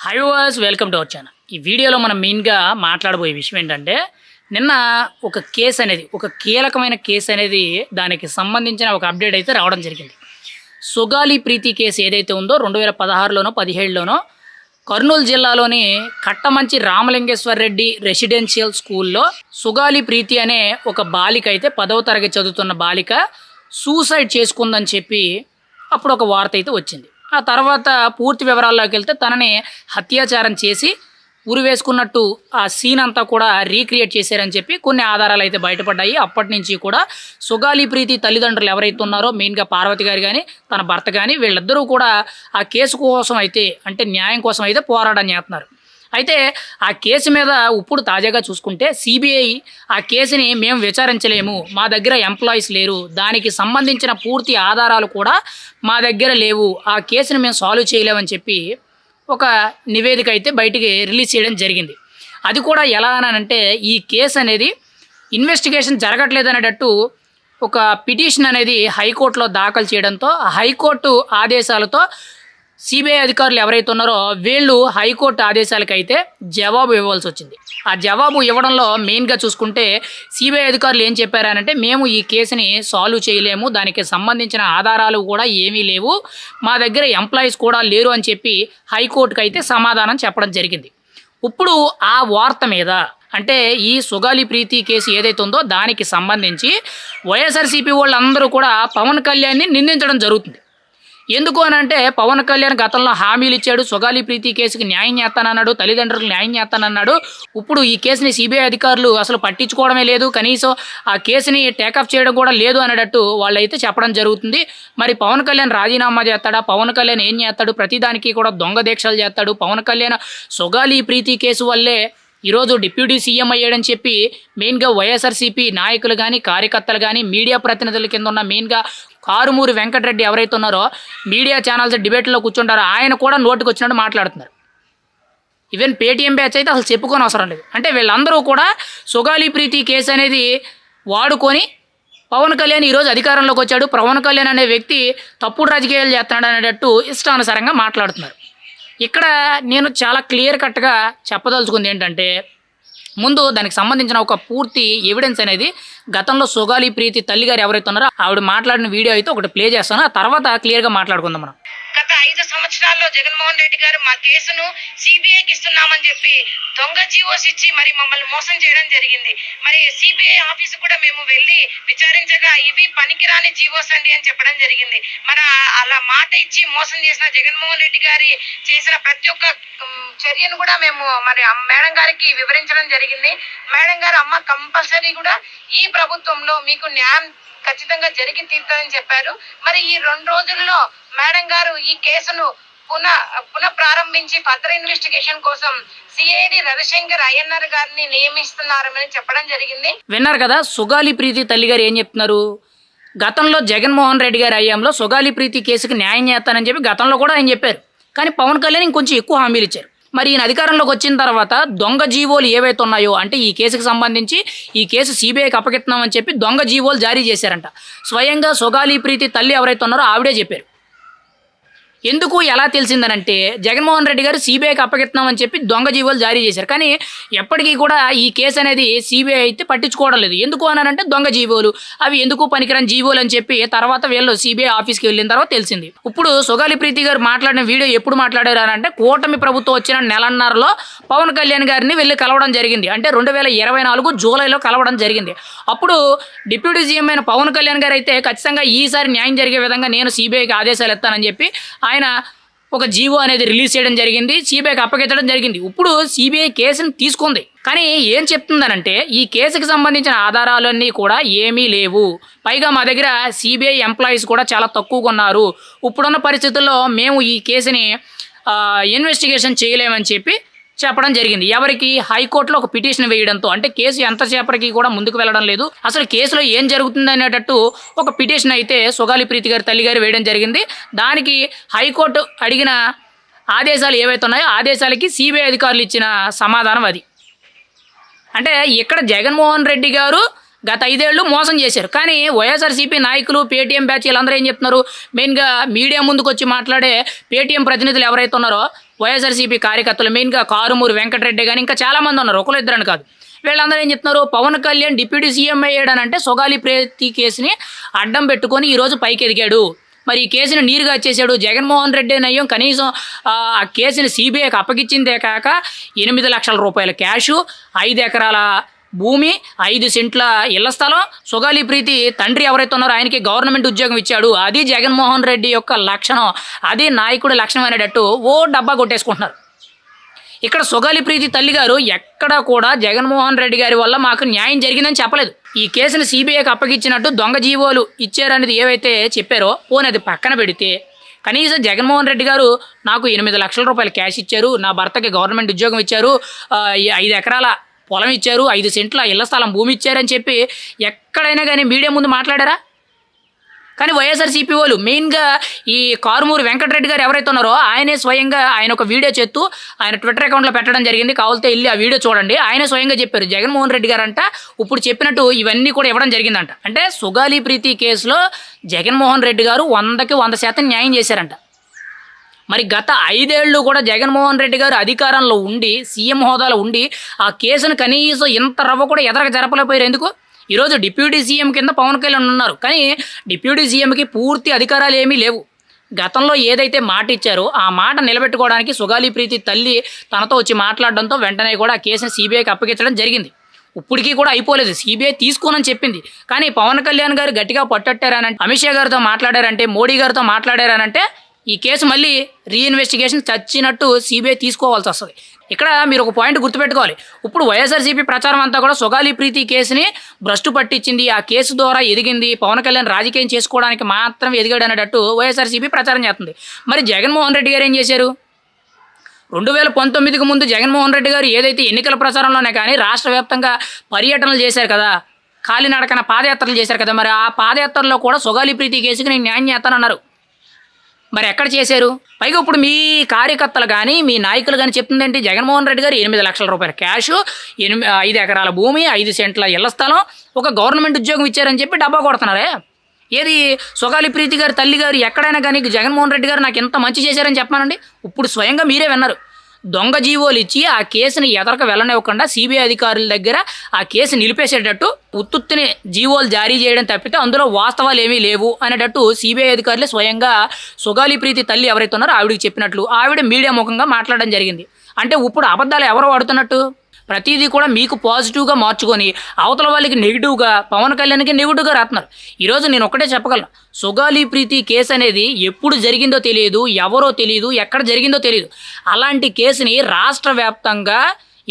Hi was welcome to our channel ఈ వీడియోలో మనం మెయిన్గా మాట్లాడబోయే విషయం ఏంటంటే నిన్న ఒక కేసు అనేది ఒక కీలకమైన కేసు అనేది దానికి సంబంధించిన ఒక అప్డేట్ అయితే రావడం జరిగింది. సుగాలి ప్రీతి కేసు ఏదైతే ఉందో రెండు వేల పదహారులోనో పదిహేడులోనో కర్నూలు జిల్లాలోని కట్టమంచి రామలింగేశ్వర రెడ్డి రెసిడెన్షియల్ స్కూల్లో సుగాలి ప్రీతి అనే ఒక బాలిక అయితే పదవ తరగతి చదువుతున్న బాలిక సూసైడ్ చేసుకుందని చెప్పి అప్పుడు ఒక వార్త అయితే వచ్చింది. ఆ తర్వాత పూర్తి వివరాల్లోకి వెళ్తే తనని హత్యాచారం చేసి ఉరి వేసుకున్నట్టు ఆ సీన్ అంతా కూడా రీక్రియేట్ చేశారని చెప్పి కొన్ని ఆధారాలు అయితే బయటపడ్డాయి. అప్పటి నుంచి కూడా సుగాలి ప్రీతి తల్లిదండ్రులు ఎవరైతే ఉన్నారో మెయిన్గా పార్వతి గారు కానీ తన భర్త కానీ వీళ్ళిద్దరూ కూడా ఆ కేసు కోసం అయితే అంటే న్యాయం కోసం అయితే పోరాటం చేస్తున్నారు. అయితే ఆ కేసు మీద ఇప్పుడు తాజాగా చూసుకుంటే సిబిఐ ఆ కేసుని మేము విచారించలేము. మా దగ్గర ఎంప్లాయీస్ లేరు. దానికి సంబంధించిన పూర్తి ఆధారాలు కూడా మా దగ్గర లేవు. ఆ కేసుని మేము సాల్వ్ చేయలేమని చెప్పి ఒక నివేదిక అయితే బయటికి రిలీజ్ చేయడం జరిగింది. అది కూడా ఎలా అని అంటే ఈ కేసు అనేది ఇన్వెస్టిగేషన్ జరగట్లేదు అనేటట్టు ఒక పిటిషన్ అనేది హైకోర్టులో దాఖలు చేయడంతో ఆ హైకోర్టు ఆదేశాలతో సిబిఐ అధికారులు ఎవరైతే ఉన్నారో వీళ్ళు హైకోర్టు ఆదేశాలకైతే జవాబు ఇవ్వాల్సి వచ్చింది. ఆ జవాబు ఇవ్వడంలో మెయిన్గా చూసుకుంటే సిబిఐ అధికారులు ఏం చెప్పారనంటే మేము ఈ కేసుని సాల్వ్ చేయలేము దానికి సంబంధించిన ఆధారాలు కూడా ఏమీ లేవు మా దగ్గర ఎంప్లాయీస్ కూడా లేరు అని చెప్పి హైకోర్టుకు అయితే సమాధానం చెప్పడం జరిగింది. ఇప్పుడు ఆ వార్త మీద అంటే ఈ సుగాలి ప్రీతి కేసు ఏదైతే ఉందో దానికి సంబంధించి వైఎస్ఆర్సీపీ వాళ్ళందరూ కూడా పవన్ కళ్యాణ్ని నిందించడం జరుగుతుంది. ఎందుకు అని అంటే పవన్ కళ్యాణ్ గతంలో హామీలు ఇచ్చాడు సుగాలి ప్రీతి కేసుకి న్యాయం చేస్తానన్నాడు తల్లిదండ్రులకు న్యాయం చేస్తానన్నాడు. ఇప్పుడు ఈ కేసుని సిబిఐ అధికారులు అసలు పట్టించుకోవడమే లేదు. కనీసం ఆ కేసుని టేకప్ చేయడం కూడా లేదు అనేటట్టు వాళ్ళైతే చెప్పడం జరుగుతుంది. మరి పవన్ కళ్యాణ్ రాజీనామా చేస్తాడా? పవన్ కళ్యాణ్ ఏం చేస్తాడు? ప్రతిదానికి కూడా దొంగ దీక్షలు చేస్తాడు. పవన్ కళ్యాణ్ సుగాలి ప్రీతి కేసు వల్లే ఈరోజు డిప్యూటీ సీఎం అయ్యాడని చెప్పి మెయిన్గా వైఎస్ఆర్సీపీ నాయకులు కానీ కార్యకర్తలు కానీ మీడియా ప్రతినిధుల కింద ఉన్న మెయిన్గా కారుమూరి వెంకటరెడ్డి ఎవరైతే ఉన్నారో మీడియా ఛానల్స్ డిబేట్లో కూర్చుంటారో ఆయన కూడా నోటుకు వచ్చినట్టు మాట్లాడుతున్నారు. ఈవెన్ పేటీఎం బ్యాచ్ అయితే అసలు చెప్పుకోని అవసరం లేదు. అంటే వీళ్ళందరూ కూడా సుగాలి ప్రీతి కేసు అనేది వాడుకొని పవన్ కళ్యాణ్ ఈరోజు అధికారంలోకి వచ్చాడు. పవన్ కళ్యాణ్ అనే వ్యక్తి తప్పుడు రాజకీయాలు చేస్తున్నాడు అనేటట్టు ఇష్టానుసారంగా మాట్లాడుతున్నారు. ఇక్కడ నేను చాలా క్లియర్ కట్గా చెప్పదలుచుకుంది ఏంటంటే ముందు దానికి సంబంధించిన ఒక పూర్తి ఎవిడెన్స్ అనేది గతంలో సుగాలి ప్రీతి తల్లిగారు ఎవరైతే ఉన్నారో ఆవిడ మాట్లాడిన వీడియో అయితే ఒకటి ప్లే చేస్తాను. ఆ తర్వాత క్లియర్గా మాట్లాడుకుందాం మనం. గత ఐదు సంవత్సరాల్లో జగన్మోహన్ రెడ్డి గారు మా కేసును సిబిఐకి ఇస్తున్నామని చెప్పి దొంగ జీవోస్ ఇచ్చి మరి మమ్మల్ని మోసం చేయడం జరిగింది. మరి సిబిఐ ఆఫీసు కూడా మేము వెళ్ళి విచారించగా ఇవి పనికిరాని జీవోస్ అండి అని చెప్పడం జరిగింది. మరి అలా మాట ఇచ్చి మోసం చేసిన జగన్మోహన్ రెడ్డి గారి చేసిన ప్రతి ఒక్క చర్యను కూడా మేము మరి మేడం గారికి వివరించడం జరిగింది. మేడం గారు అమ్మ కంపల్సరీ కూడా ఈ ప్రభుత్వంలో మీకు న్యాయం ఖచ్చితంగా జరిగి తీరుతానని చెప్పారు. మరి ఈ రెండు రోజుల్లో మేడం గారు ఈ కేసును పునః పునః ప్రారంభించి ఫర్దర్ ఇన్వెస్టిగేషన్ కోసం సిఐడి రవిశంకర్ అయ్యన్నర్ గారిని నియమిస్తున్నారని చెప్పడం జరిగింది. విన్నారు కదా సుగాలి ప్రీతి తల్లి గారు ఏం చెప్తున్నారు? గతంలో జగన్మోహన్ రెడ్డి గారి అయ్యాంలో సుగాలి ప్రీతి కేసుకి న్యాయం చేస్తానని చెప్పి గతంలో కూడా ఆయన చెప్పారు. కానీ పవన్ కళ్యాణ్ ఇంకొంచెం ఎక్కువ హామీలు ఇచ్చారు. మరి ఈయన అధికారంలోకి వచ్చిన తర్వాత దొంగ జీవోలు ఏవైతే ఉన్నాయో అంటే ఈ కేసుకు సంబంధించి ఈ కేసు సిబిఐకి అప్పగిస్తున్నామని చెప్పి దొంగ జీవోలు జారీ చేశారంట. స్వయంగా సొగాలి ప్రీతి తల్లి ఎవరైతే ఉన్నారో ఆవిడే చెప్పారు. ఎందుకు ఎలా తెలిసిందనంటే జగన్మోహన్ రెడ్డి గారు సిబిఐకి అప్పగిస్తున్నామని చెప్పి దొంగ జీవోలు జారీ చేశారు. కానీ ఎప్పటికీ కూడా ఈ కేసు అనేది సిబిఐ అయితే పట్టించుకోవడం లేదు. ఎందుకు అన్నారంటే దొంగ జీవోలు. అవి ఎందుకు పనికిరాని జీవోలు అని చెప్పి తర్వాత వీళ్ళు సిబిఐ ఆఫీస్కి వెళ్ళిన తర్వాత తెలిసింది. ఇప్పుడు సుగాలి ప్రీతి గారు మాట్లాడిన వీడియో ఎప్పుడు మాట్లాడారు అని అంటే కూటమి ప్రభుత్వం వచ్చిన నెలన్నరలో పవన్ కళ్యాణ్ గారిని వెళ్ళి కలవడం జరిగింది. అంటే రెండు వేల ఇరవై నాలుగు జూలైలో కలవడం జరిగింది. అప్పుడు డిప్యూటీ సీఎం అయిన పవన్ కళ్యాణ్ గారు అయితే ఖచ్చితంగా ఈసారి న్యాయం జరిగే విధంగా నేను సిబిఐకి ఆదేశాలు ఇస్తానని చెప్పి ఆయన ఒక జీవో అనేది రిలీజ్ చేయడం జరిగింది సిబిఐకి అప్పగించడం జరిగింది. ఇప్పుడు సిబిఐ కేసును తీసుకుంది. కానీ ఏం చెప్తుందనంటే ఈ కేసుకి సంబంధించిన ఆధారాలన్నీ కూడా ఏమీ లేవు. పైగా మా దగ్గర సిబిఐ ఎంప్లాయీస్ కూడా చాలా తక్కువగా ఉన్నారు. ఇప్పుడున్న పరిస్థితుల్లో మేము ఈ కేసుని ఇన్వెస్టిగేషన్ చేయలేమని చెప్పి చెప్పడం జరిగింది. ఎవరికి? హైకోర్టులో ఒక పిటిషన్ వేయడంతో. అంటే కేసు ఎంతసేపటికి కూడా ముందుకు వెళ్ళడం లేదు. అసలు కేసులో ఏం జరుగుతుంది అనేటట్టు ఒక పిటిషన్ అయితే సుగాలి ప్రీతి గారి తల్లి గారు వేయడం జరిగింది. దానికి హైకోర్టు అడిగిన ఆదేశాలు ఏవైతే ఉన్నాయో ఆదేశాలకి సిబిఐ అధికారులు ఇచ్చిన సమాధానం అది. అంటే ఇక్కడ జగన్మోహన్ రెడ్డి గారు గత ఐదేళ్ళు మోసం చేశారు. కానీ వైఎస్ఆర్సీపీ నాయకులు పేటీఎం బ్యాచ్ వీళ్ళందరూ ఏం చెప్తున్నారు? మెయిన్గా మీడియా ముందుకు వచ్చి మాట్లాడే పేటీఎం ప్రతినిధులు ఎవరైతే ఉన్నారో వైఎస్ఆర్సీపీ కార్యకర్తలు మెయిన్గా కారుమూరి వెంకటరెడ్డి కానీ ఇంకా చాలామంది ఉన్నారు ఒకరు ఇద్దరని కాదు. వీళ్ళందరూ ఏం చెప్తున్నారు? పవన్ కళ్యాణ్ డిప్యూటీ సీఎం అయ్యాడనంటే సొగాలి ప్రీతి కేసుని అడ్డం పెట్టుకొని ఈరోజు పైకి ఎదిగాడు. మరి ఈ కేసుని నీరుగా వచ్చేసాడు జగన్మోహన్ రెడ్డి నయ్యం. కనీసం ఆ ఆ కేసుని సిబిఐకి అప్పగించిందే కాక ఎనిమిది లక్షల రూపాయల క్యాషు ఐదు ఎకరాల భూమి ఐదు సెంట్ల ఇళ్ళ స్థలం సుగాలి ప్రీతి తండ్రి ఎవరైతే ఉన్నారో ఆయనకి గవర్నమెంట్ ఉద్యోగం ఇచ్చాడు. అది జగన్మోహన్ రెడ్డి యొక్క లక్షణం. అది నాయకుడి లక్షణం అనేటట్టు ఓ డబ్బా కొట్టేసుకుంటున్నారు. ఇక్కడ సుగాలి ప్రీతి తల్లి గారు ఎక్కడ కూడా జగన్మోహన్ రెడ్డి గారి వల్ల మాకు న్యాయం జరిగిందని చెప్పలేదు. ఈ కేసును సిబిఐకి అప్పగించినట్టు దొంగ జీవోలు ఇచ్చారనేది ఏవైతే చెప్పారో పోనీ అది పక్కన పెడితే కనీసం జగన్మోహన్ రెడ్డి గారు నాకు ఎనిమిది లక్షల రూపాయలు క్యాష్ ఇచ్చారు నా భర్తకి గవర్నమెంట్ ఉద్యోగం ఇచ్చారు ఐదు ఎకరాల పొలం ఇచ్చారు ఐదు సెంట్ల ఇళ్ళ స్థలం భూమి ఇచ్చారని చెప్పి ఎక్కడైనా కానీ మీడియా ముందు మాట్లాడారా? కానీ వైఎస్ఆర్సీపీ వాళ్ళు మెయిన్గా ఈ కారుమూరు వెంకటరెడ్డి గారు ఎవరైతే ఉన్నారో ఆయనే స్వయంగా ఆయన ఒక వీడియో చేస్తూ ఆయన ట్విట్టర్ అకౌంట్లో పెట్టడం జరిగింది. కావాలితే వెళ్ళి ఆ వీడియో చూడండి. ఆయనే స్వయంగా చెప్పారు జగన్మోహన్ రెడ్డి గారు అంట ఇప్పుడు చెప్పినట్టు ఇవన్నీ కూడా ఇవ్వడం జరిగిందంట. అంటే సుగాలి ప్రీతి కేసులో జగన్మోహన్ రెడ్డి గారు వందకి వంద శాతం న్యాయం చేశారంట. మరి గత ఐదేళ్ళు కూడా జగన్మోహన్ రెడ్డి గారు అధికారంలో ఉండి సీఎం హోదాలో ఉండి ఆ కేసును కనీసం ఇంత రవ్వ కూడా ఎదరక జరపలేకపోయారు. ఎందుకు? ఈరోజు డిప్యూటీ సీఎం కింద పవన్ కళ్యాణ్ ఉన్నారు. కానీ డిప్యూటీ సీఎంకి పూర్తి అధికారాలు ఏమీ లేవు. గతంలో ఏదైతే మాట ఇచ్చారో ఆ మాట నిలబెట్టుకోవడానికి సుగాలి ప్రీతి తల్లి తనతో వచ్చి మాట్లాడడంతో వెంటనే కూడా ఆ కేసుని సిబిఐకి అప్పగించడం జరిగింది. ఇప్పటికీ కూడా అయిపోలేదు. సిబిఐ తీసుకోనని చెప్పింది. కానీ పవన్ కళ్యాణ్ గారు గట్టిగా పట్టట్టారనంటే అమిత్ షా గారితో మాట్లాడారంటే మోడీ గారితో మాట్లాడారనంటే ఈ కేసు మళ్ళీ రీఇన్వెస్టిగేషన్ చచ్చినట్టు సిబిఐ తీసుకోవాల్సి వస్తుంది. ఇక్కడ మీరు ఒక పాయింట్ గుర్తుపెట్టుకోవాలి. ఇప్పుడు వైఎస్ఆర్సీపీ ప్రచారం అంతా కూడా సొగాలి ప్రీతి కేసుని భ్రష్టు పట్టించింది. ఆ కేసు ద్వారా ఎదిగింది. పవన్ కళ్యాణ్ రాజకీయం చేసుకోవడానికి మాత్రం ఎదిగాడు అనేటట్టు వైఎస్ఆర్సీపీ ప్రచారం చేస్తుంది. మరి జగన్మోహన్ రెడ్డి గారు ఏం చేశారు? రెండు వేల పంతొమ్మిదికి ముందు జగన్మోహన్ రెడ్డి గారు ఏదైతే ఎన్నికల ప్రచారంలోనే కానీ రాష్ట్ర వ్యాప్తంగా పర్యటనలు చేశారు కదా కాలినడకన పాదయాత్రలు చేశారు కదా మరి ఆ పాదయాత్రలో కూడా సొగాలి ప్రీతి కేసుకి నేను న్యాయం చేస్తానన్నారు. మరి ఎక్కడ చేశారు? పైగా ఇప్పుడు మీ కార్యకర్తలు కానీ మీ నాయకులు కానీ చెప్తుందంటే జగన్మోహన్ రెడ్డి గారు ఎనిమిది లక్షల రూపాయల క్యాష్ ఎనిమిది ఐదు ఎకరాల భూమి ఐదు సెంట్ల ఇళ్ళ స్థలం ఒక గవర్నమెంట్ ఉద్యోగం ఇచ్చారని చెప్పి డబ్బా కొడుతున్నారే? ఏది సొగాలి ప్రీతి గారి తల్లి గారు ఎక్కడైనా కానీ జగన్మోహన్ రెడ్డి గారు నాకు ఎంత మంచి చేశారని చెప్పానండి? ఇప్పుడు స్వయంగా మీరే విన్నారు. దొంగ జీవోలు ఇచ్చి ఆ కేసుని ఎదరక వెళ్ళనివ్వకుండా సిబిఐ అధికారుల దగ్గర ఆ కేసు నిలిపేసేటట్టు ఉత్తుత్తిని జీవోలు జారీ చేయడం తప్పితే అందులో వాస్తవాలు ఏమీ లేవు అనేటట్టు సిబిఐ అధికారులు స్వయంగా సుగాలి ప్రీతి తల్లి ఎవరైతే ఉన్నారో ఆవిడకి చెప్పినట్లు ఆవిడ మీడియా ముఖంగా మాట్లాడడం జరిగింది. అంటే ఇప్పుడు అబద్ధాలు ఎవరు వాడుతున్నట్టు? ప్రతిదీ కూడా మీకు పాజిటివ్గా మార్చుకొని అవతల వాళ్ళకి నెగిటివ్గా పవన్ కళ్యాణ్కి నెగిటివ్గా రాస్తున్నారు. ఈరోజు నేను ఒకటే చెప్పగలను. సుగాలి ప్రీతి కేసు అనేది ఎప్పుడు జరిగిందో తెలియదు ఎవరో తెలియదు ఎక్కడ జరిగిందో తెలియదు అలాంటి కేసుని రాష్ట్ర వ్యాప్తంగా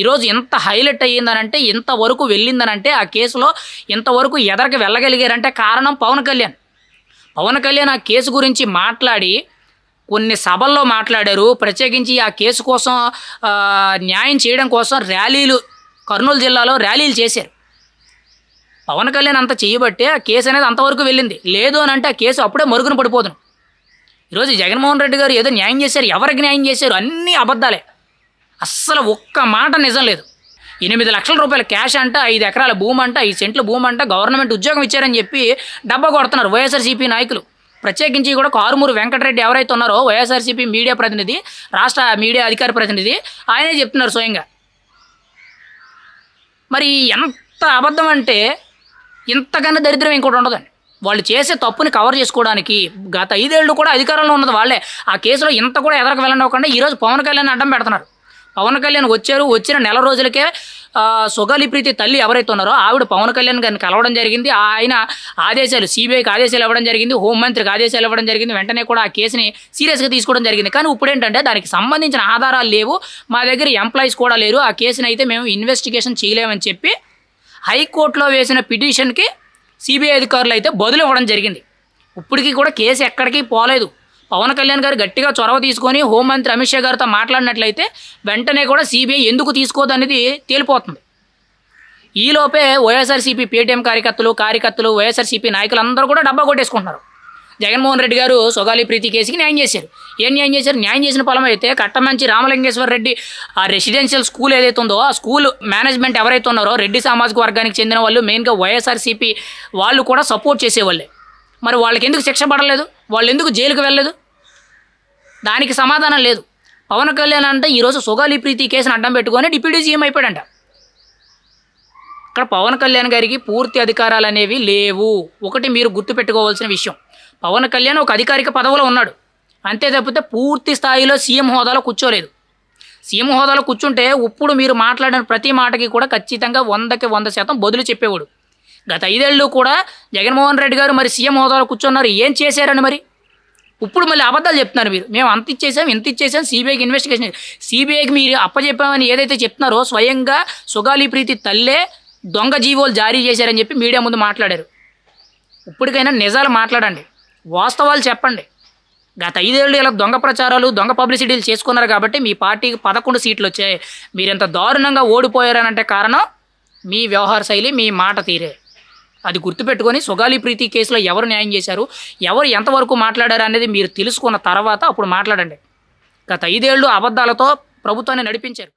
ఈరోజు ఎంత హైలైట్ అయ్యిందనంటే ఇంతవరకు వెళ్ళిందనంటే ఆ కేసులో ఇంతవరకు ఎదరికి వెళ్ళగలిగారంటే కారణం పవన్ కళ్యాణ్. పవన్ కళ్యాణ్ ఆ కేసు గురించి మాట్లాడి కొన్ని సభల్లో మాట్లాడారు ప్రత్యేకించి ఆ కేసు కోసం న్యాయం చేయడం కోసం ర్యాలీలు కర్నూలు జిల్లాలో ర్యాలీలు చేశారు. పవన్ కళ్యాణ్ అంత చేయబట్టే ఆ కేసు అనేది అంతవరకు వెళ్ళింది. లేదు అని అంటే ఆ కేసు అప్పుడే మరుగున పడిపోతున్నాం ఈరోజు జగన్మోహన్ రెడ్డి గారు ఏదో న్యాయం చేశారు ఎవరికి న్యాయం చేశారు అన్నీ అబద్ధాలే. అస్సలు ఒక్క మాట నిజం లేదు. ఎనిమిది లక్షల రూపాయల క్యాష్ అంట ఐదు ఎకరాల భూమి అంట ఐదు సెంట్ల భూమి అంట గవర్నమెంట్ ఉద్యోగం ఇచ్చారని చెప్పి డబ్బా కొడుతున్నారు వైఎస్ఆర్సీపీ నాయకులు. ప్రత్యేకించి కూడా కారుమూరు వెంకటరెడ్డి ఎవరైతే ఉన్నారో వైఎస్ఆర్సీపీ మీడియా ప్రతినిధి రాష్ట్ర మీడియా అధికార ప్రతినిధి ఆయనే చెప్తున్నారు స్వయంగా. మరి ఎంత అబద్ధం అంటే ఇంతకన్నా దరిద్రం ఇంకోటి ఉండదండి. వాళ్ళు చేసే తప్పుని కవర్ చేసుకోవడానికి గత ఐదేళ్ళు కూడా అధికారంలో ఉన్నది వాళ్ళే. ఆ కేసులో ఇంత కూడా ఎదరకు వెళ్ళనివ్వకుండా. ఈరోజు పవన్ కళ్యాణ్ అడ్డం పెడుతున్నారు. పవన్ కళ్యాణ్ వచ్చారు వచ్చిన నెల రోజులకే సుగలి ప్రీతి తల్లి ఎవరైతే ఉన్నారో ఆవిడ పవన్ కళ్యాణ్ గారిని కలవడం జరిగింది. ఆయన ఆదేశాలు సిబిఐకి ఆదేశాలు ఇవ్వడం జరిగింది హోంమంత్రికి ఆదేశాలు ఇవ్వడం జరిగింది. వెంటనే కూడా ఆ కేసుని సీరియస్గా తీసుకోవడం జరిగింది. కానీ ఇప్పుడు ఏంటంటే దానికి సంబంధించిన ఆధారాలు లేవు. మా దగ్గర ఎంప్లాయీస్ కూడా లేరు. ఆ కేసుని అయితే మేము ఇన్వెస్టిగేషన్ చేయలేమని చెప్పి హైకోర్టులో వేసిన పిటిషన్కి సిబిఐ అధికారులు అయితే బదులు ఇవ్వడం జరిగింది. ఇప్పటికీ కూడా కేసు ఎక్కడికి పోలేదు. పవన్ కళ్యాణ్ గారు గట్టిగా చొరవ తీసుకొని హోంమంత్రి అమిత్ షా గారితో మాట్లాడినట్లయితే వెంటనే కూడా సిబిఐ ఎందుకు తీసుకోదు అనేది తేలిపోతుంది. ఈలోపే వైఎస్ఆర్సీపీ పేటీఎం కార్యకర్తలు కార్యకర్తలు వైఎస్ఆర్సీపీ నాయకులు అందరూ కూడా డబ్బా కొట్టేసుకుంటున్నారు. జగన్మోహన్ రెడ్డి గారు సొగాలి ప్రీతి కేసుకి న్యాయం చేశారు. ఏం న్యాయం చేశారు? న్యాయం చేసిన ఫలం అయితే కట్టమంచి రామలింగేశ్వర రెడ్డి ఆ రెసిడెన్షియల్ స్కూల్ ఏదైతే ఉందో ఆ స్కూల్ మేనేజ్మెంట్ ఎవరైతే ఉన్నారో రెడ్డి సామాజిక వర్గానికి చెందిన వాళ్ళు మెయిన్గా వైఎస్ఆర్సీపీ వాళ్ళు కూడా సపోర్ట్ చేసేవాళ్ళే. మరి వాళ్ళకి ఎందుకు శిక్ష పడలేదు? వాళ్ళు ఎందుకు జైలుకి వెళ్ళలేదు దానికి సమాధానం లేదు. పవన్ కళ్యాణ్ అంటే ఈరోజు సుగాలి ప్రీతి కేసును అడ్డం పెట్టుకొని డిప్యూటీ సీఎం అయిపోయాడంట. ఇక్కడ పవన్ కళ్యాణ్ గారికి పూర్తి అధికారాలు అనేవి లేవు. ఒకటి మీరు గుర్తుపెట్టుకోవాల్సిన విషయం. పవన్ కళ్యాణ్ ఒక అధికారిక పదవిలో ఉన్నాడు. అంతే తప్పితే పూర్తి స్థాయిలో సీఎం హోదాలో కూర్చోలేదు. సీఎం హోదాలో కూర్చుంటే ఇప్పుడు మీరు మాట్లాడిన ప్రతి మాటకి కూడా ఖచ్చితంగా వందకి వంద శాతం బదులు చెప్పేవాడు. గత ఐదేళ్ళు కూడా జగన్మోహన్ రెడ్డి గారు మరి సీఎం హోదాలో కూర్చున్నారు. ఏం చేశారని మరి? ఇప్పుడు మళ్ళీ అబద్ధాలు చెప్తున్నారు మీరు. మేము అంత ఇచ్చేసాం ఇంత ఇచ్చేసాం సిబిఐకి ఇన్వెస్టిగేషన్ సిబిఐకి మీరు అప్పచెప్పామని ఏదైతే చెప్తున్నారో స్వయంగా సుగాలి ప్రీతి తల్లే దొంగ జీవోలు జారీ చేశారని చెప్పి మీడియా ముందు మాట్లాడారు. ఇప్పటికైనా నిజాలు మాట్లాడండి. వాస్తవాలు చెప్పండి. గత ఐదేళ్ళు ఇలా దొంగ ప్రచారాలు దొంగ పబ్లిసిటీలు చేసుకున్నారు కాబట్టి మీ పార్టీకి పదకొండు సీట్లు వచ్చాయి. మీరు ఎంత దారుణంగా ఓడిపోయారనంటే కారణం మీ వ్యవహార శైలి మీ మాట తీరే. అది గుర్తుపెట్టుకొని సుగాలి ప్రీతి కేసులో ఎవరు న్యాయం చేశారు ఎవరు ఎంతవరకు మాట్లాడారు అనేది మీరు తెలుసుకున్న తర్వాత అప్పుడు మాట్లాడండి. గత ఐదేళ్ళు అబద్ధాలతో ప్రభుత్వాన్ని నడిపించారు.